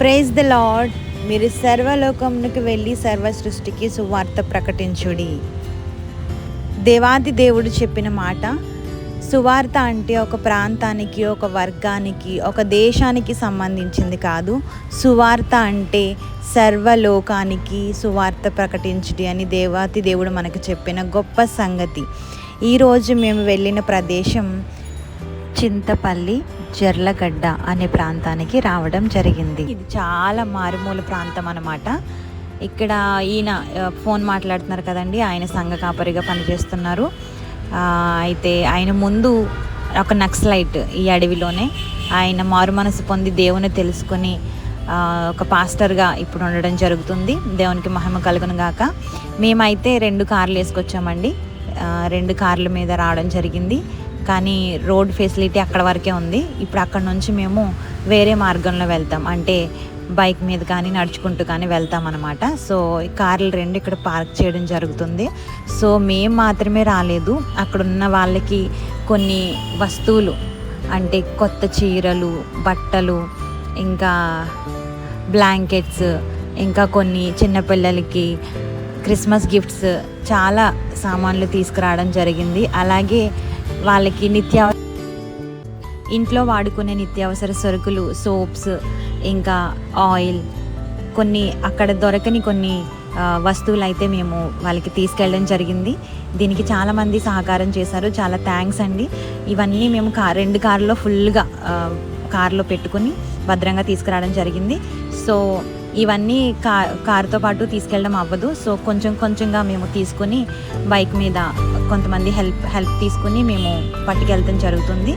Praise the lord మీరు సర్వలోకమునికి వెళ్ళి సర్వ సృష్టికి సువార్త ప్రకటించుడి. దేవాది దేవుడు చెప్పిన మాట సువార్త అంటే ఒక ప్రాంతానికి ఒక వర్గానికి ఒక దేశానికి సంబంధించింది కాదు. సువార్త అంటే సర్వలోకానికి సువార్త ప్రకటించుడి అని దేవాతి దేవుడు మనకు చెప్పిన గొప్ప సంగతి. ఈరోజు మేము వెళ్ళిన ప్రదేశం చింతపల్లి. జర్లగడ్డ అనే ప్రాంతానికి రావడం జరిగింది. ఇది చాలా మారుమూల ప్రాంతం అనమాట ఇక్కడ ఈయన ఫోన్ మాట్లాడుతున్నారు కదండి ఆయన సంఘ కాపరిగా పనిచేస్తున్నారు. అయితే ఆయన ముందు ఒక నక్సలైట్ ఈ అడవిలోనే ఆయన మారు మనసు పొంది దేవుని తెలుసుకొని ఒక పాస్టర్గా ఇప్పుడు ఉండడం జరుగుతుంది. దేవునికి మహిమ కలుగును గాక. మేమైతే రెండు కార్లు వేసుకొచ్చామండి. రెండు కార్ల మీద రావడం జరిగింది. కానీ రోడ్ ఫెసిలిటీ అక్కడ వరకే ఉంది. ఇప్పుడు అక్కడ నుంచి మేము వేరే మార్గంలో వెళ్తాం. అంటే బైక్ మీద కానీ నడుచుకుంటూ కానీ వెళ్తాం అనమాట సో కార్లు రెండు ఇక్కడ పార్క్ చేయడం జరుగుతుంది. సో మేము మాత్రమే రాలేదు. అక్కడ ఉన్న వాళ్ళకి కొన్ని వస్తువులు అంటే కొత్త చీరలు బట్టలు ఇంకా బ్లాంకెట్స్ ఇంకా కొన్ని చిన్నపిల్లలకి క్రిస్మస్ గిఫ్ట్స్ చాలా సామాన్లు తీసుకురావడం జరిగింది. అలాగే వాళ్ళకి నిత్యావ ఇంట్లో వాడుకునే నిత్యావసర సరుకులు సోప్స్ ఇంకా ఆయిల్ కొన్ని అక్కడ దొరకని కొన్ని వస్తువులు అయితే మేము వాళ్ళకి తీసుకెళ్ళడం జరిగింది. దీనికి చాలామంది సహకారం చేశారు. చాలా థ్యాంక్స్ అండి. ఇవన్నీ మేము కార్ రెండు కార్లో ఫుల్గా కార్లో పెట్టుకుని భద్రంగా తీసుకురావడం జరిగింది. సో ఇవన్నీ కా కారుతో పాటు తీసుకెళ్ళడం అవ్వదు. సో కొంచెం కొంచెంగా మేము తీసుకుని బైక్ మీద కొంతమంది హెల్ప్ హెల్ప్ తీసుకుని మేము పట్టుకెళ్తాం జరుగుతుంది.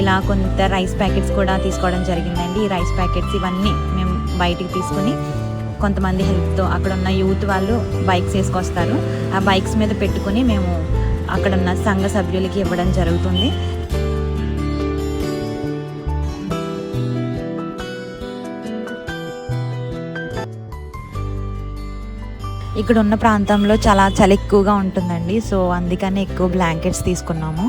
ఇలా కొంత రైస్ ప్యాకెట్స్ కూడా తీసుకోవడం జరిగిందండి. ఈ రైస్ ప్యాకెట్స్ ఇవన్నీ మేము బయటికి తీసుకుని కొంతమంది హెల్ప్తో అక్కడ ఉన్న యూత్ వాళ్ళు బైక్స్ వేసుకొస్తారు. ఆ బైక్స్ మీద పెట్టుకుని మేము అక్కడ ఉన్న సంఘ సభ్యులకి ఇవ్వడం జరుగుతుంది. ఇక్కడ ఉన్న ప్రాంతంలో చాలా చలి ఎక్కువగా ఉంటుందండి. సో అందుకని ఎక్కువ బ్లాంకెట్స్ తీసుకున్నాము.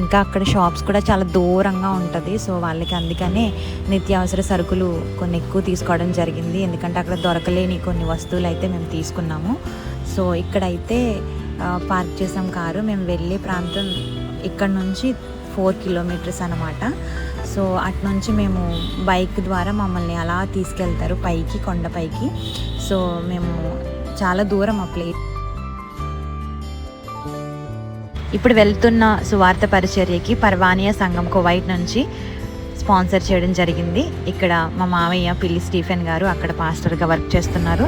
ఇంకా అక్కడ షాప్స్ కూడా చాలా దూరంగా ఉంటుంది. సో వాళ్ళకి అందుకనే నిత్యావసర సరుకులు కొన్ని ఎక్కువ తీసుకోవడం జరిగింది. ఎందుకంటే అక్కడ దొరకలేని కొన్ని వస్తువులు అయితే మేము తీసుకున్నాము. సో ఇక్కడైతే పార్క్ చేసాం కారు. మేము వెళ్ళే ప్రాంతం ఇక్కడ నుంచి ఫోర్ కిలోమీటర్స్ అనమాట సో అటు నుంచి మేము బైక్ ద్వారా మమ్మల్ని అలా తీసుకెళ్తారు. పైకి కొండపైకి సో మేము చాలా దూరం ఆ ప్లేస్ ఇప్పుడు వెళ్తున్న సువార్త పరిచర్యకి పర్వానియా సంఘం కువైట్ నుంచి స్పాన్సర్ చేయడం జరిగింది. ఇక్కడ మా మామయ్య పిల్లి స్టీఫెన్ గారు అక్కడ పాస్టర్గా వర్క్ చేస్తున్నారు.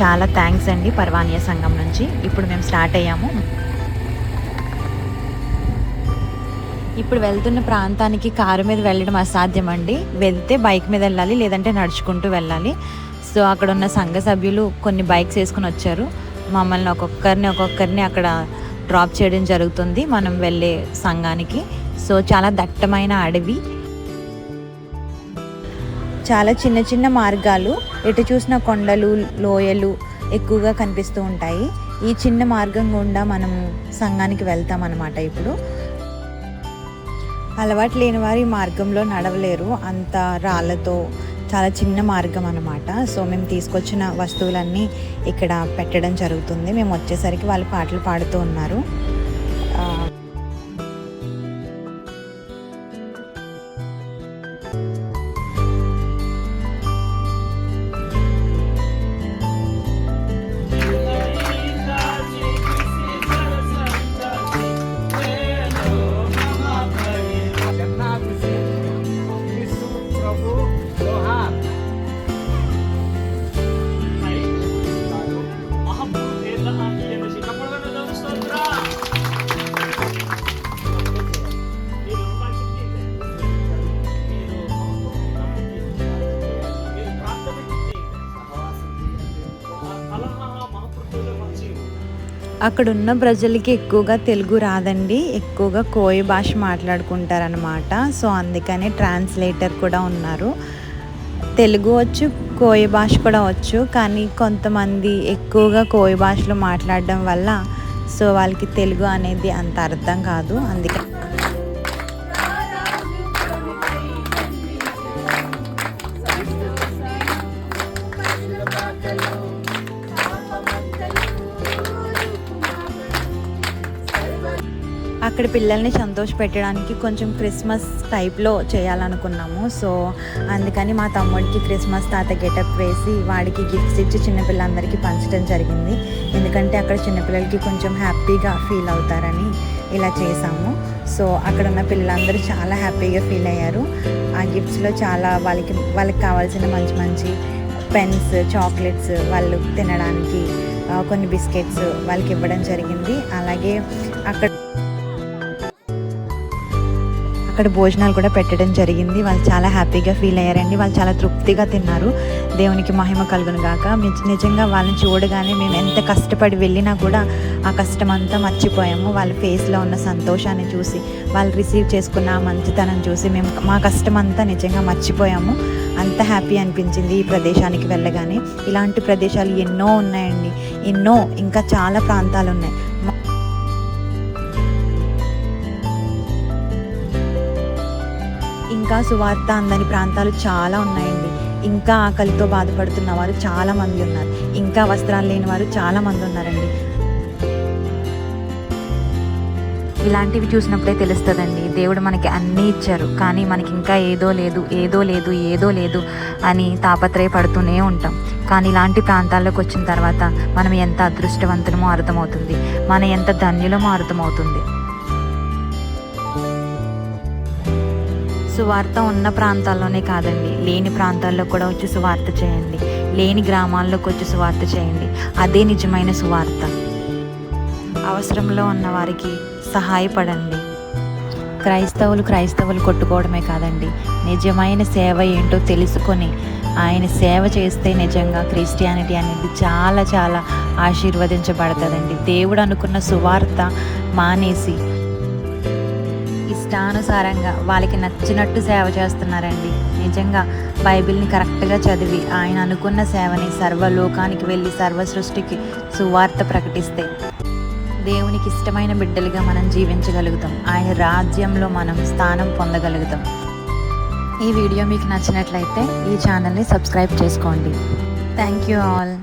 చాలా థ్యాంక్స్ అండి పర్వానియా సంఘం నుంచి. ఇప్పుడు మేము స్టార్ట్ అయ్యాము. ఇప్పుడు వెళ్తున్న ప్రాంతానికి కారు మీద వెళ్ళడం అసాధ్యం అండి వెళ్తే బైక్ మీద వెళ్ళాలి లేదంటే నడుచుకుంటూ వెళ్ళాలి. సో అక్కడ ఉన్న సంఘ సభ్యులు కొన్ని బైక్స్ వేసుకుని వచ్చారు. మమ్మల్ని ఒక్కొక్కరిని ఒక్కొక్కరిని అక్కడ డ్రాప్ చేయడం జరుగుతుంది. మనం వెళ్ళే సంఘానికి. సో చాలా దట్టమైన అడవి. చాలా చిన్న చిన్న మార్గాలు. ఎటు చూసిన కొండలు లోయలు ఎక్కువగా కనిపిస్తూ ఉంటాయి. ఈ చిన్న మార్గం గుండా మనము సంఘానికి వెళ్తాం అన్నమాట ఇప్పుడు. అలవాటు లేని వారు ఈ మార్గంలో నడవలేరు. అంత రాళ్ళతో చాలా చిన్న మార్గం అనమాట సో మేము తీసుకొచ్చిన వస్తువులన్నీ ఇక్కడ పెట్టడం జరుగుతుంది. మేము వచ్చేసరికి వాళ్ళు పాటలు పాడుతూ ఉన్నారు. అక్కడున్న ప్రజలకి ఎక్కువగా తెలుగు రాదండి. ఎక్కువగా కోయ భాష మాట్లాడుకుంటారనమాట సో అందుకనే ట్రాన్స్లేటర్ కూడా ఉన్నారు. తెలుగు వచ్చు కోయ భాష కూడా వచ్చు కానీ కొంతమంది ఎక్కువగా కోయ భాషలో మాట్లాడడం వల్ల సో వాళ్ళకి తెలుగు అనేది అంత అర్థం కాదు. అందుకే అక్కడ పిల్లల్ని సంతోష పెట్టడానికి కొంచెం క్రిస్మస్ టైప్లో చేయాలనుకున్నాము. సో అందుకని మా తమ్ముడికి క్రిస్మస్ తాత గెటప్ వేసి వాడికి గిఫ్ట్స్ ఇచ్చి చిన్నపిల్లలందరికీ పంచడం జరిగింది. ఎందుకంటే అక్కడ చిన్నపిల్లలకి కొంచెం హ్యాపీగా ఫీల్ అవుతారని ఇలా చేసాము సో అక్కడ ఉన్న పిల్లలందరూ చాలా హ్యాపీగా ఫీల్ అయ్యారు. ఆ గిఫ్ట్స్లో చాలా వాళ్ళకి వాళ్ళకి కావాల్సిన మంచి మంచి పెన్స్ చాక్లెట్స్ వాళ్ళు తినడానికి కొన్ని బిస్కెట్స్ వాళ్ళకి ఇవ్వడం జరిగింది. అలాగే అక్కడ అక్కడ భోజనాలు కూడా పెట్టడం జరిగింది. వాళ్ళు చాలా హ్యాపీగా ఫీల్ అయ్యారండి. వాళ్ళు చాలా తృప్తిగా తిన్నారు. దేవునికి మహిమ కలుగును గాక. నిజంగా వాళ్ళని చూడగానే మేము ఎంత కష్టపడి వెళ్ళినా కూడా ఆ కష్టం అంతా మర్చిపోయాము. వాళ్ళ ఫేస్లో ఉన్న సంతోషాన్ని చూసి వాళ్ళు రిసీవ్ చేసుకున్న ఆ మంచితనం చూసి మేము మా కష్టం అంతా నిజంగా మర్చిపోయాము. అంత హ్యాపీ అనిపించింది ఈ ప్రదేశానికి వెళ్ళగానే. ఇలాంటి ప్రదేశాలు ఎన్నో ఉన్నాయండి. ఎన్నో ఇంకా చాలా ప్రాంతాలు ఉన్నాయి ఇంకా సువార్త అందని ప్రాంతాలు చాలా ఉన్నాయండి. ఇంకా ఆకలితో బాధపడుతున్న వారు చాలా మంది ఉన్నారు. ఇంకా వస్త్రాలు లేని వారు చాలా మంది ఉన్నారండి. ఇలాంటివి చూసినప్పుడే తెలుస్తుందండి. దేవుడు మనకి అన్నీ ఇచ్చారు. కానీ మనకి ఇంకా ఏదో లేదు ఏదో లేదు ఏదో లేదు అని తాపత్రయపడుతూనే ఉంటాం. కానీ ఇలాంటి ప్రాంతాల్లోకి వచ్చిన తర్వాత మనం ఎంత అదృష్టవంతులమో అర్థమవుతుంది. మనం ఎంత ధన్యులమో అర్థమవుతుంది. సువార్త ఉన్న ప్రాంతాల్లోనే కాదండి. లేని ప్రాంతాల్లో కూడా వచ్చి సువార్త చేయండి. లేని గ్రామాల్లోకి వచ్చి సువార్త చేయండి. అదే నిజమైన సువార్త. అవసరంలో ఉన్న వారికి సహాయపడండి. క్రైస్తవులు క్రైస్తవులు కొట్టుకోవడమే కాదండి. నిజమైన సేవ ఏంటో తెలుసుకొని ఆయన సేవ చేస్తే నిజంగా క్రిస్టియానిటీ అనేది చాలా చాలా ఆశీర్వదించబడుతుందండి. దేవుడు అనుకున్న సువార్త మానేసి ఇష్టానుసారంగా వాళ్ళకి నచ్చినట్టు సేవ చేస్తున్నారండి. నిజంగా బైబిల్ని కరెక్ట్గా చదివి ఆయన అనుకున్న సేవని సర్వలోకానికి వెళ్ళి సర్వ సృష్టికి సువార్త ప్రకటిస్తే దేవునికి ఇష్టమైన బిడ్డలుగా మనం జీవించగలుగుతాం. ఆయన రాజ్యంలో మనం స్థానం పొందగలుగుతాం. ఈ వీడియో మీకు నచ్చినట్లయితే ఈ ఛానల్ని సబ్స్క్రైబ్ చేసుకోండి. Thank you all.